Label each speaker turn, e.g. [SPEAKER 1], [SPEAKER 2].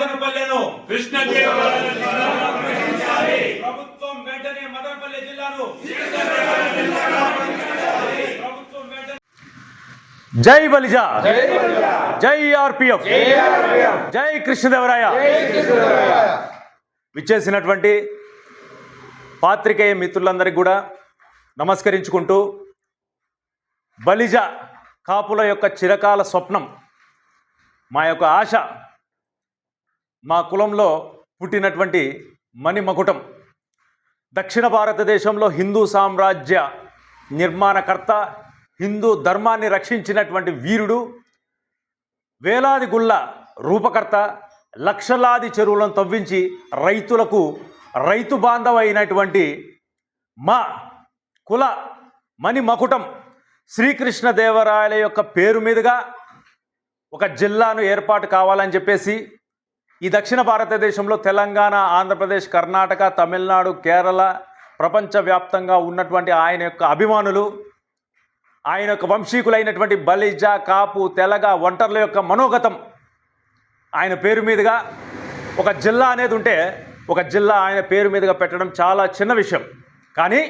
[SPEAKER 1] మదనపల్లెను. ప్రభుత్వం వెంటనే మదనపల్లె జిల్లాను
[SPEAKER 2] జై బలిజా. జై ఆర్పిఎఫ్. జై కృష్ణదేవరాయ. విచ్చేసినటువంటి పాత్రికేయ మిత్రులందరికీ కూడా నమస్కరించుకుంటూ బలిజ కాపుల యొక్క చిరకాల స్వప్నం మా యొక్క ఆశ మా కులంలో పుట్టినటువంటి మణిమకుటం. దక్షిణ భారతదేశంలో హిందూ సామ్రాజ్య నిర్మాణకర్త హిందూ ధర్మాన్ని రక్షించినటువంటి వీరుడు వేలాది గుళ్ళ రూపకర్త లక్షలాది చెరువులను తవ్వించి రైతులకు రైతు బాంధవైనటువంటి మా కుల మణి మకుటం శ్రీకృష్ణదేవరాయల యొక్క పేరు మీదుగా ఒక జిల్లాను ఏర్పాటు కావాలని చెప్పేసి ఈ దక్షిణ భారతదేశంలో తెలంగాణ ఆంధ్రప్రదేశ్ కర్ణాటక తమిళనాడు కేరళ ప్రపంచవ్యాప్తంగా ఉన్నటువంటి ఆయన యొక్క అభిమానులు ఆయన యొక్క వంశీకులైనటువంటి బలిజ కాపు తెలగ ఒంటర్ల యొక్క మనోగతం ఆయన పేరు మీదుగా ఒక జిల్లా అనేది ఉంటే ఒక జిల్లా ఆయన పేరు మీదుగా పెట్టడం చాలా చిన్న విషయం. కానీ